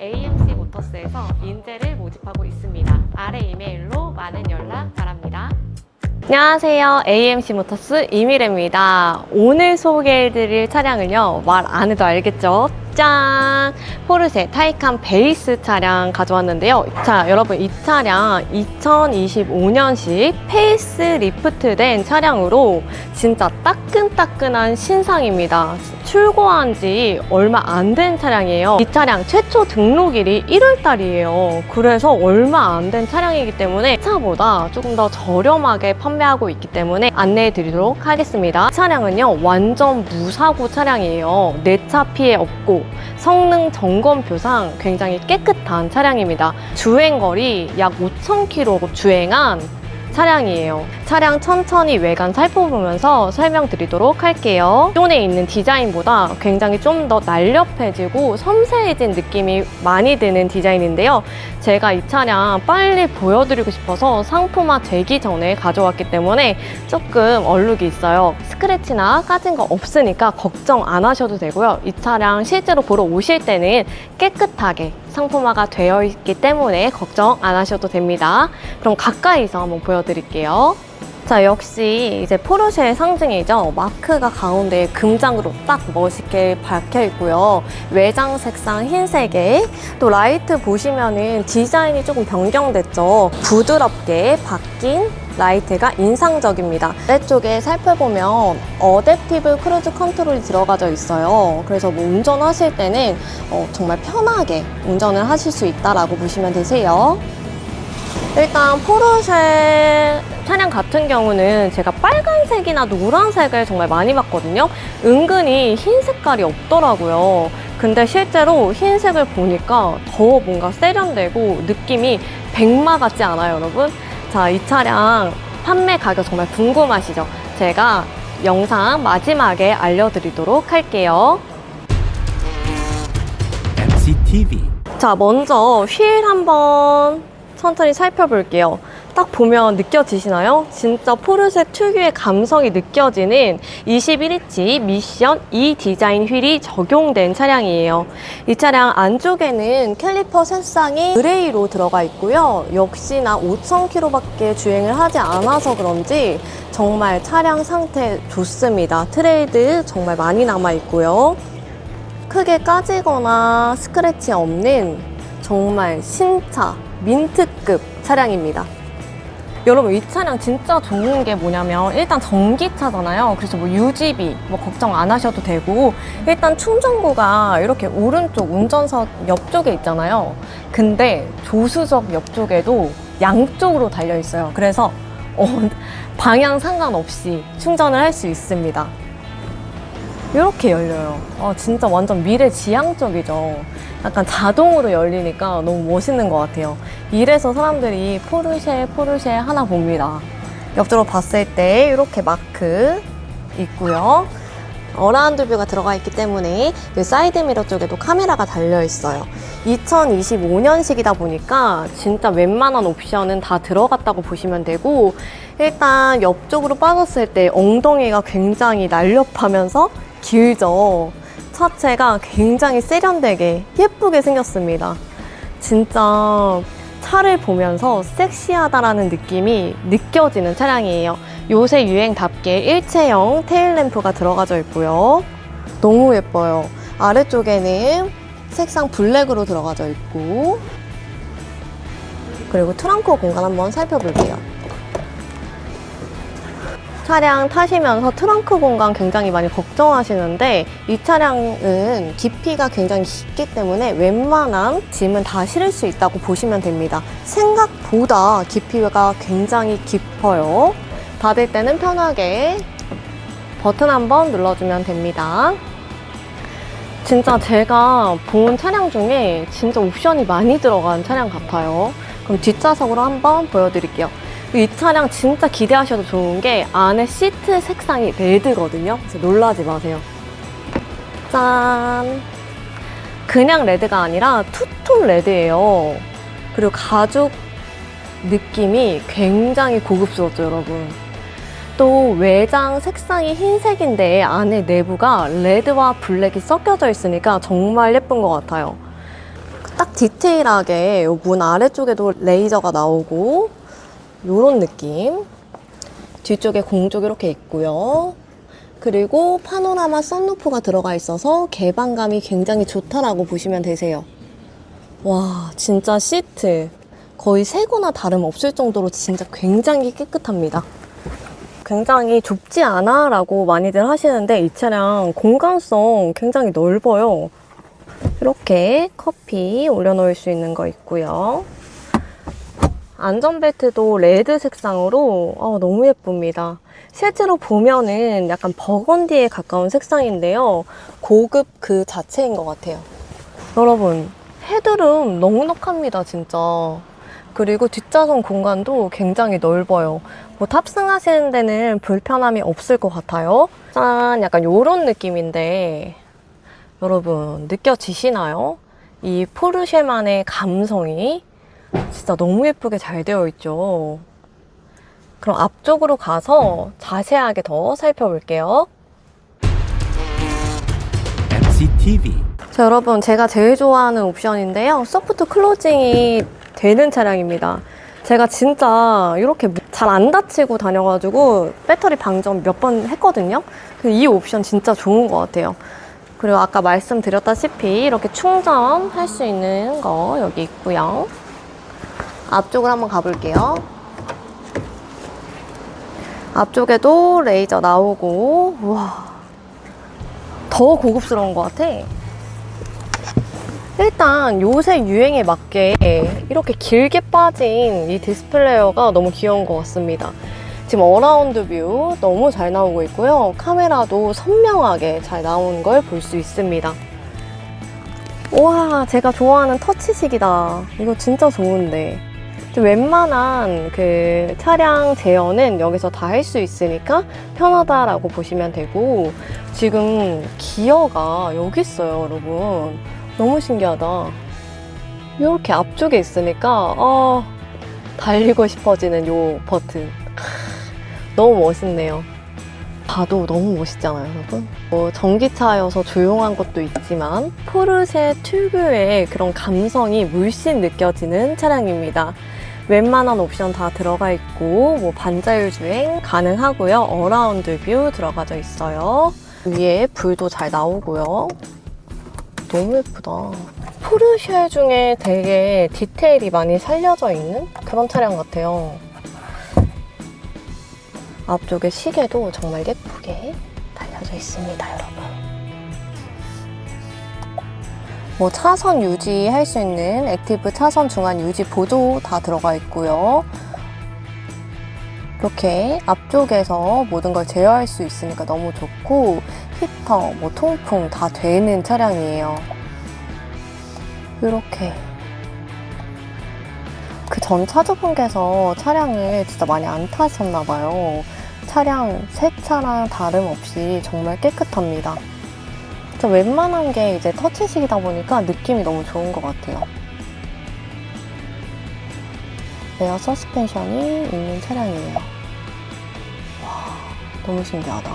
AMC 모터스에서 인재를 모집하고 있습니다. 아래 이메일로 많은 연락 바랍니다. 안녕하세요. AMC 모터스 이미래입니다. 오늘 소개해드릴 차량은요, 말 안 해도 알겠죠? 짠! 포르쉐 타이칸 베이스 차량 가져왔는데요. 자, 여러분, 이 차량 2025년식 페이스 리프트된 차량으로 진짜 따끈따끈한 신상입니다. 출고한 지 얼마 안 된 차량이에요. 이 차량 최초 등록일이 1월 달이에요. 그래서 얼마 안 된 차량이기 때문에 차보다 조금 더 저렴하게 판매하고 있기 때문에 안내해 드리도록 하겠습니다. 이 차량은요, 완전 무사고 차량이에요. 내차 피해 없고 성능 점검표상 굉장히 깨끗한 차량입니다. 주행거리 약 5,000km 주행한 차량이에요. 차량 천천히 외관 살펴보면서 설명드리도록 할게요. 기존에 있는 디자인보다 굉장히 좀 더 날렵해지고 섬세해진 느낌이 많이 드는 디자인인데요. 제가 이 차량 빨리 보여드리고 싶어서 상품화 되기 전에 가져왔기 때문에 조금 얼룩이 있어요. 스크래치나 까진 거 없으니까 걱정 안 하셔도 되고요. 이 차량 실제로 보러 오실 때는 깨끗하게 상품화가 되어 있기 때문에 걱정 안 하셔도 됩니다. 그럼 가까이서 한번 보여드릴게요. 자, 역시 이제 포르쉐의 상징이죠. 마크가 가운데 금장으로 딱 멋있게 박혀 있고요. 외장 색상 흰색에 또 라이트 보시면은 디자인이 조금 변경됐죠. 부드럽게 바뀐 라이트가 인상적입니다. 아래쪽에 살펴보면 어댑티브 크루즈 컨트롤이 들어가져 있어요. 그래서 뭐 운전하실 때는 어, 정말 편하게 운전을 하실 수 있다라고 보시면 되세요. 일단 포르쉐 차량 같은 경우는 제가 빨간색이나 노란색을 정말 많이 봤거든요. 은근히 흰 색깔이 없더라고요. 근데 실제로 흰색을 보니까 더 뭔가 세련되고 느낌이 백마 같지 않아요, 여러분? 자, 이 차량 판매 가격 정말 궁금하시죠? 제가 영상 마지막에 알려드리도록 할게요. MCTV 자, 먼저 휠 한번 천천히 살펴볼게요. 딱 보면 느껴지시나요? 진짜 포르쉐 특유의 감성이 느껴지는 21인치 미션 E 디자인 휠이 적용된 차량이에요. 이 차량 안쪽에는 캘리퍼 색상이 그레이로 들어가 있고요. 역시나 5,000km밖에 주행을 하지 않아서 그런지 정말 차량 상태 좋습니다. 트레이드 정말 많이 남아 있고요. 크게 까지거나 스크래치 없는 정말 신차, 민트급 차량입니다. 여러분 이 차량 진짜 좋은 게 뭐냐면 일단 전기차잖아요. 그래서 뭐 유지비 뭐 걱정 안 하셔도 되고 일단 충전구가 이렇게 오른쪽 운전석 옆쪽에 있잖아요. 근데 조수석 옆쪽에도 양쪽으로 달려 있어요. 그래서 어, 방향 상관없이 충전을 할 수 있습니다. 이렇게 열려요. 아, 진짜 완전 미래 지향적이죠. 약간 자동으로 열리니까 너무 멋있는 것 같아요. 이래서 사람들이 포르쉐, 포르쉐 하나 봅니다. 옆으로 봤을 때 이렇게 마크 있고요. 어라운드 뷰가 들어가 있기 때문에 이 사이드 미러 쪽에도 카메라가 달려 있어요. 2025년식이다 보니까 진짜 웬만한 옵션은 다 들어갔다고 보시면 되고 일단 옆쪽으로 빠졌을 때 엉덩이가 굉장히 날렵하면서 길죠. 차체가 굉장히 세련되게 예쁘게 생겼습니다. 진짜 차를 보면서 섹시하다라는 느낌이 느껴지는 차량이에요. 요새 유행답게 일체형 테일램프가 들어가져 있고요. 너무 예뻐요. 아래쪽에는 색상 블랙으로 들어가져 있고 그리고 트렁크 공간 한번 살펴볼게요. 차량 타시면서 트렁크 공간 굉장히 많이 걱정하시는데 이 차량은 깊이가 굉장히 깊기 때문에 웬만한 짐은 다 실을 수 있다고 보시면 됩니다. 생각보다 깊이가 굉장히 깊어요. 닫을 때는 편하게 버튼 한번 눌러주면 됩니다. 진짜 제가 본 차량 중에 진짜 옵션이 많이 들어간 차량 같아요. 그럼 뒷좌석으로 한번 보여드릴게요. 이 차량 진짜 기대하셔도 좋은 게 안에 시트 색상이 레드거든요. 그래서 놀라지 마세요. 짠! 그냥 레드가 아니라 투톤 레드예요. 그리고 가죽 느낌이 굉장히 고급스럽죠, 여러분. 또 외장 색상이 흰색인데 안에 내부가 레드와 블랙이 섞여져 있으니까 정말 예쁜 것 같아요. 딱 디테일하게 요문 아래쪽에도 레이저가 나오고 요런 느낌. 뒤쪽에 공쪽 이렇게 있고요. 그리고 파노라마 썬루프가 들어가 있어서 개방감이 굉장히 좋다라고 보시면 되세요. 와, 진짜 시트 거의 새 거나 다름없을 정도로 진짜 굉장히 깨끗합니다. 굉장히 좁지 않아 라고 많이들 하시는데 이 차량 공간성 굉장히 넓어요. 이렇게 커피 올려놓을 수 있는 거 있고요. 안전벨트도 레드 색상으로 아, 너무 예쁩니다. 실제로 보면은 약간 버건디에 가까운 색상인데요. 고급 그 자체인 것 같아요. 여러분, 헤드룸 넉넉합니다, 진짜. 그리고 뒷좌석 공간도 굉장히 넓어요. 뭐 탑승하시는 데는 불편함이 없을 것 같아요. 짠, 약간 요런 느낌인데, 여러분, 느껴지시나요? 이 포르쉐만의 감성이 진짜 너무 예쁘게 잘 되어 있죠. 그럼 앞쪽으로 가서 자세하게 더 살펴볼게요. MCTV 자, 여러분, 제가 제일 좋아하는 옵션인데요. 소프트 클로징이 되는 차량입니다. 제가 진짜 이렇게 잘 안 다치고 다녀가지고 배터리 방전 몇 번 했거든요. 이 옵션 진짜 좋은 것 같아요. 그리고 아까 말씀드렸다시피 이렇게 충전할 수 있는 거 여기 있고요. 앞쪽을 한번 가볼게요. 앞쪽에도 레이저 나오고, 와. 더 고급스러운 것 같아. 일단 요새 유행에 맞게 이렇게 길게 빠진 이 디스플레이어가 너무 귀여운 것 같습니다. 지금 어라운드 뷰 너무 잘 나오고 있고요. 카메라도 선명하게 잘 나오는 걸 볼 수 있습니다. 와, 제가 좋아하는 터치식이다. 이거 진짜 좋은데. 웬만한 그 차량 제어는 여기서 다 할 수 있으니까 편하다라고 보시면 되고, 지금 기어가 여기 있어요, 여러분. 너무 신기하다. 이렇게 앞쪽에 있으니까, 아, 달리고 싶어지는 요 버튼. 크, 너무 멋있네요. 봐도 너무 멋있잖아요, 여러분. 뭐 전기차여서 조용한 것도 있지만 포르쉐 특유의 그런 감성이 물씬 느껴지는 차량입니다. 웬만한 옵션 다 들어가 있고 뭐 반자율 주행 가능하고요. 어라운드 뷰 들어가져 있어요. 위에 불도 잘 나오고요. 너무 예쁘다. 포르쉐 중에 되게 디테일이 많이 살려져 있는 그런 차량 같아요. 앞쪽에 시계도 정말 예쁘게 달려져 있습니다, 여러분. 뭐 차선 유지할 수 있는 액티브 차선 중간 유지 보조 다 들어가 있고요. 이렇게 앞쪽에서 모든 걸 제어할 수 있으니까 너무 좋고 히터, 뭐 통풍 다 되는 차량이에요. 이렇게 그 전 차주분께서 차량을 진짜 많이 안 타셨나 봐요. 차량 새 차랑 다름없이 정말 깨끗합니다. 진짜 웬만한 게 이제 터치식이다 보니까 느낌이 너무 좋은 것 같아요. 에어 서스펜션이 있는 차량이에요. 와, 너무 신기하다.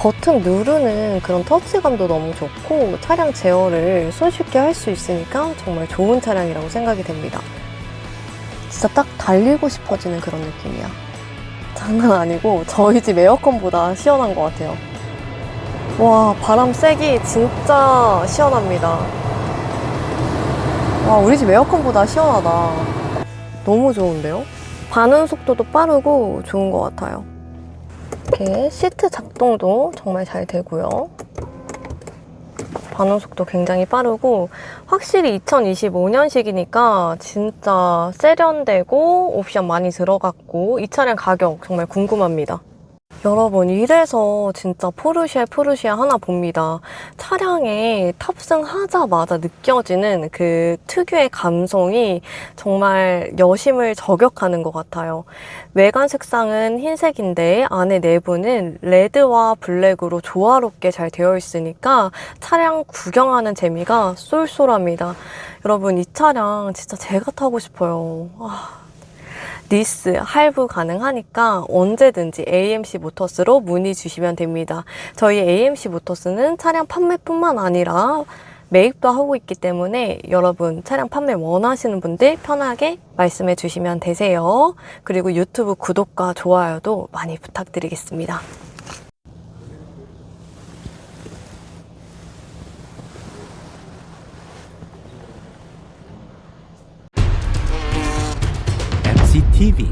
버튼 누르는 그런 터치감도 너무 좋고 차량 제어를 손쉽게 할 수 있으니까 정말 좋은 차량이라고 생각이 됩니다. 진짜 딱 달리고 싶어지는 그런 느낌이야. 장난 아니고 저희 집 에어컨보다 시원한 것 같아요. 와, 바람 쐬기 진짜 시원합니다. 와, 우리 집 에어컨보다 시원하다. 너무 좋은데요? 반응 속도도 빠르고 좋은 것 같아요. 이렇게 시트 작동도 정말 잘 되고요. 반응 속도 굉장히 빠르고 확실히 2025년식이니까 진짜 세련되고 옵션 많이 들어갔고 이 차량 가격 정말 궁금합니다. 여러분 이래서 진짜 포르쉐 포르쉐 하나 봅니다. 차량에 탑승하자마자 느껴지는 그 특유의 감성이 정말 여심을 저격하는 것 같아요. 외관 색상은 흰색인데 안에 내부는 레드와 블랙으로 조화롭게 잘 되어 있으니까 차량 구경하는 재미가 쏠쏠합니다. 여러분 이 차량 진짜 제가 타고 싶어요. 아. 리스 할부 가능하니까 언제든지 AMC 모터스로 문의 주시면 됩니다. 저희 AMC 모터스는 차량 판매뿐만 아니라 매입도 하고 있기 때문에 여러분 차량 판매 원하시는 분들 편하게 말씀해 주시면 되세요. 그리고 유튜브 구독과 좋아요도 많이 부탁드리겠습니다. MCTV.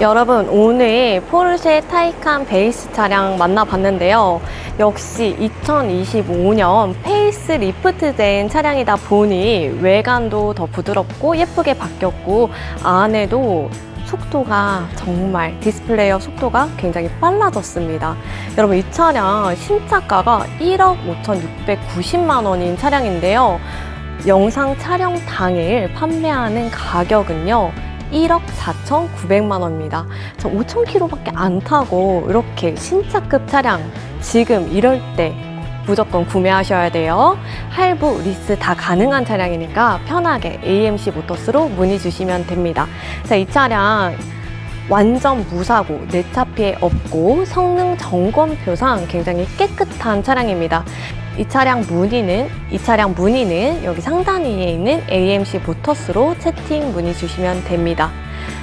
여러분 오늘 포르쉐 타이칸 베이스 차량 만나봤는데요. 역시 2025년 페이스 리프트 된 차량이다 보니 외관도 더 부드럽고 예쁘게 바뀌었고 안에도 속도가 정말 디스플레이어 속도가 굉장히 빨라졌습니다. 여러분 이 차량 신차가가 1억 5,690만 원인 차량인데요. 영상 촬영 당일 판매하는 가격은요. 1억 4,900만 원입니다. 저 5,000km밖에 안 타고 이렇게 신차급 차량 지금 이럴 때 무조건 구매하셔야 돼요. 할부, 리스 다 가능한 차량이니까 편하게 AMC 모터스로 문의 주시면 됩니다. 자, 이 차량 완전 무사고 내차 피해 없고 성능 점검표상 굉장히 깨끗한 차량입니다. 이 차량 문의는 이 차량 문의는 여기 상단 위에 있는 AMC 모터스로 채팅 문의 주시면 됩니다.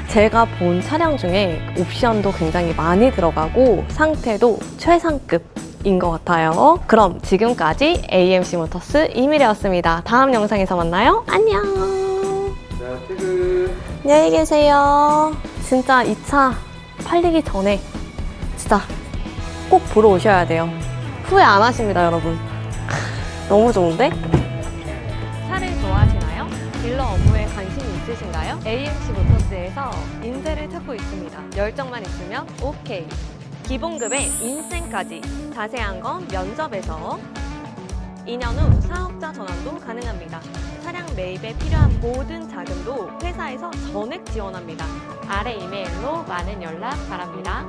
제가 본 차량 중에 옵션도 굉장히 많이 들어가고 상태도 최상급인 것 같아요. 그럼 지금까지 AMC 모터스 이미래였습니다. 다음 영상에서 만나요. 안녕. 자, 퇴근. 안녕히 계세요. 진짜 이 차 팔리기 전에 진짜 꼭 보러 오셔야 돼요. 후회 안 하십니다, 여러분. 너무 좋은데? 차를 좋아하시나요? 딜러 업무에 관심이 있으신가요? AMC 모터스에서 인재를 찾고 있습니다. 열정만 있으면 오케이. 기본급에 인센까지 자세한 건 면접에서 2년 후 사업자 전환도 가능합니다. 차량 매입에 필요한 모든 자금도 회사에서 전액 지원합니다. 아래 이메일로 많은 연락 바랍니다.